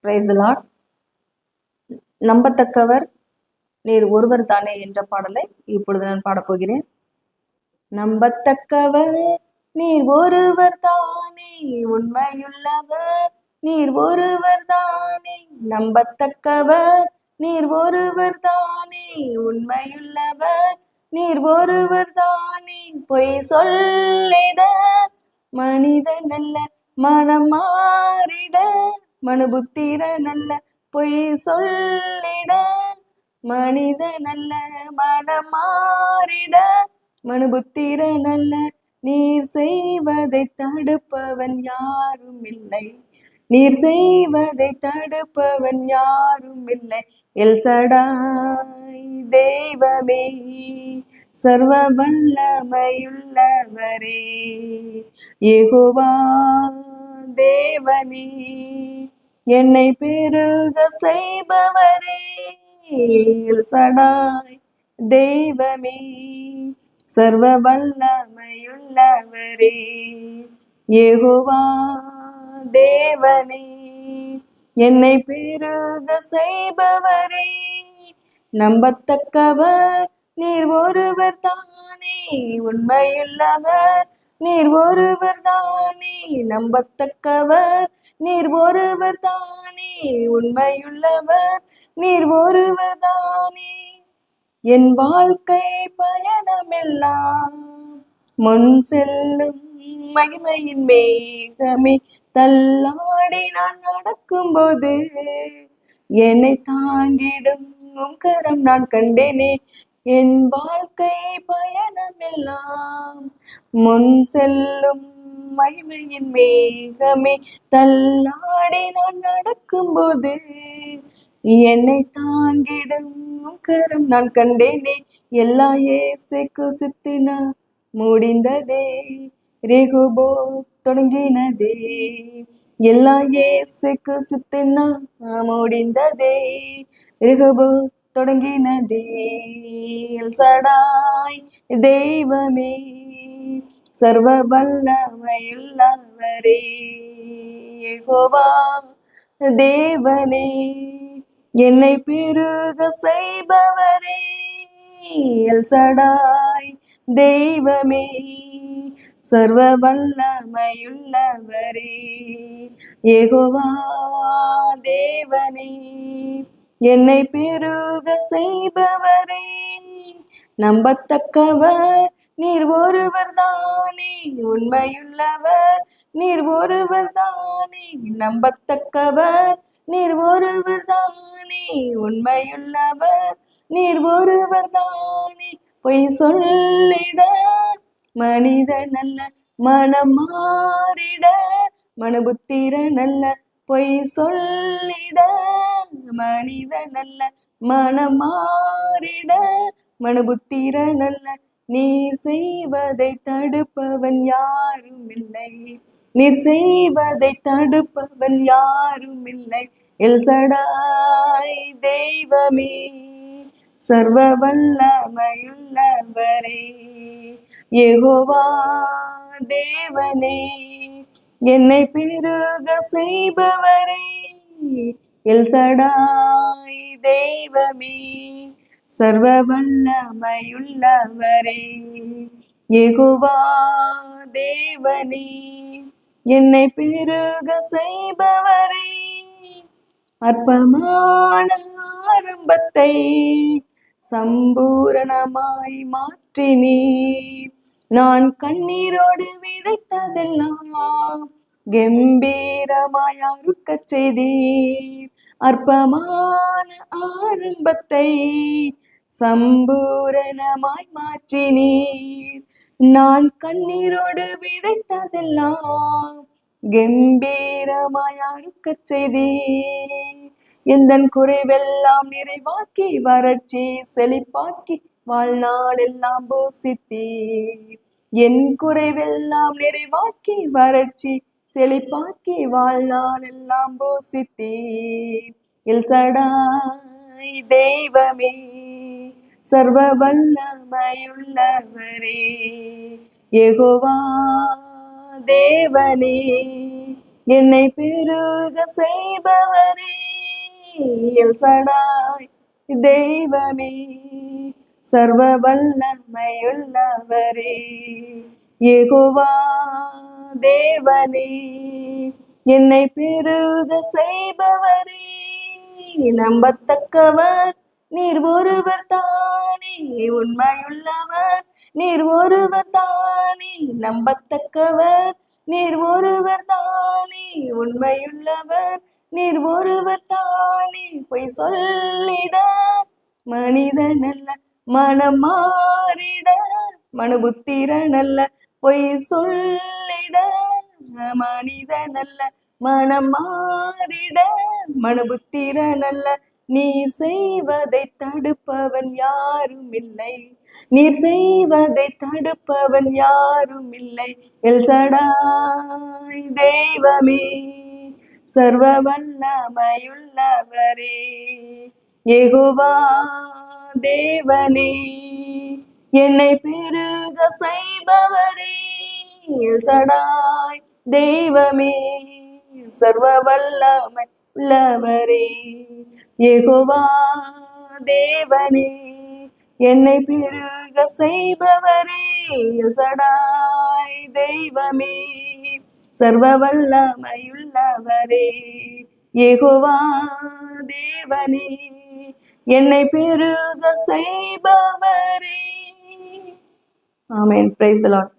Price Lord நம்பத்தக்கவர் நீர் ஒருவர் தானே என்ற பாடலை இப்பொழுது நான் பாடப்போகிறேன் நம்பத்தக்கவர் நீர் ஒருவர் தானே உண்மையுள்ளவர். நீர் ஒருவர் தானே நம்பத்தக்கவர். நீர் ஒருவர் தானே உண்மையுள்ளவர். நீர் ஒருவர் தானே பொய் சொல்லிட. மனிதன் அல்ல மனம் மனு புத்திர நல்ல பொய் சொல்லிட மனித நல்ல மனம் மாறிட மனுபுத்திர நல்ல நீர் செய்வதை தடுப்பவன் யாரும் இல்லை நீர் செய்வதை தடுப்பவன் யாரும் இல்லை எல்சடாய் தெய்வமே சர்வ வல்லமையுள்ளவரே ஏகோவா தேவனே என்னை பெருக செய்பவரே சடாய் தெய்வமே சர்வ வல்லமையுள்ளவரே. ஏகுவா தேவனே என்னை பெருக செய்பவரே. நம்பத்தக்கவர் நீர் ஒருவர் தானே உண்மையுள்ளவர் நீர் ஒருவர் தானே. நம்பத்தக்கவர் நீர் ஒருவர் தானே உண்மையுள்ளவர். நீர் ஒருவர் தானே என் வாழ்க்கை பயணமெல்லாம். முன் செல்லும் மகிமையின் மேகமே தள்ளாடி நான் நடக்கும்போது என்னை தாங்கிடும். கரம் நான் கண்டேனே என் வாழ்க்கை பயணமெல்லாம். முன் செல்லும் மகிமையின் மேகமே தள்ளாடி நான் நடக்கும்போது என்னை தாங்கிடும் கரம் நான் கண்டேனே. எல்லா ஏசைக்கு சித்தினா முடிந்ததே. ரேகுபோ தொடங்கினதே. எல்லா ஏசைக்கு சித்தினா முடிந்ததே. ரேகுபோ தொடங்கினதே. சடாய் தெய்வமே. சர்வ வல்லமையுள்ளவரே யெகோவா தேவனே என்னை பெருக செய்பவரே. எல்சடாய் தெய்வமே சர்வ வல்லமையுள்ளவரே யெகோவா தேவனே என்னை பெருக செய்பவரே. நம்பத்தக்கவர் நீர் ஒருவர் தானே உண்மையுள்ளவர். நீர் ஒருவர் தானே நம்பத்தக்கவர். நீர் ஒருவர் தானே உண்மையுள்ளவர். நீர் ஒருவர் தானே பொய் சொல்லிட. மனித நல்ல மனம் மாறிட. மனபுத்திர நல்ல பொய் சொல்லிட. மனித நல்ல மனம் மாறிட. மனபுத்திர நல்ல நீர் செய்வதை தடுப்பவன் யாரும் இல்லை நீர் செய்வதை தடுப்பவன் யாரும் இல்லை எல்சடாய் தெய்வமே சர்வ வல்லமையுள்ளவரே. யெகோவா தேவனே என்னை பெருக செய்பவரே. எல்சடாய் தெய்வமே சர்வ வல்லமையுள்ளவரே எகுவா தேவனே என்னை பெருக செய்பவரே. அற்பமான ஆரம்பத்தை சம்பூரணமாய் மாற்றினீர். நான் கண்ணீரோடு விதைத்ததெல்லாம் கம்பீரமாய் அறுக்க செய்தீர். அற்பமான ஆரம்பத்தை சம்பூரணமாய் மாற்றினீர். நான் கண்ணீரோடு விதைத்ததெல்லாம் கம்பீரமாய் அறுக்கச் செய்தீர். எந்தன் குறைவெல்லாம் நிறைவாக்கி வறட்சி செழிப்பாக்கி வாழ்நாள் எல்லாம் போசித்தீர். என் குறைவெல்லாம் நிறைவாக்கி வறட்சி செழிப்பாக்கி வாழ்நாள் எல்லாம் போசித்தீர் எல்சடாய் தெய்வமே. சர்வ வல்லமையுள்ளவரே யெகோவா தேவனே என்னை பெருக செய்பவரே சடாய் தெய்வமே சர்வ வல்லமையுள்ளவரே ஏகோவா தேவனே என்னை பெருக செய்பவரே நம்பத்தக்கவர் நீர் ஒருவர் தானே உண்மையுள்ளவர். நீர் ஒருவர் தானே நம்பத்தக்கவர். நீர் ஒருவர் தானே உண்மையுள்ளவர். நீர் ஒருவர் தானே பொய் சொல்லிட. மனிதன் அல்ல மனம் மாறிட. மனுபுத்திரன் அல்ல பொய் சொல்லிட. மனிதன் அல்ல மனம் மாறிட. மனுபுத்திரன் அல்ல நீ செய்வதை தடுப்பவன் யாரும் இல்லை நீ செய்வதை தடுப்பவன் யாரும் இல்லை எல்சடாய் தெய்வமே சர்வ வல்லமையுள்ளவரே எகுவா தேவனே. என்னை பெருக செய்பவரே எல்சடாய் தெய்வமே சர்வ வல்லமை உள்ளவரே எகோவா தேவனே என்னை பெருக செய்பவரே சடாய் தெய்வமே சர்வ வல்லமையுள்ளவரே எகோவா தேவனே என்னை பெருக செய்பவரே. ஆமேன். Praise the Lord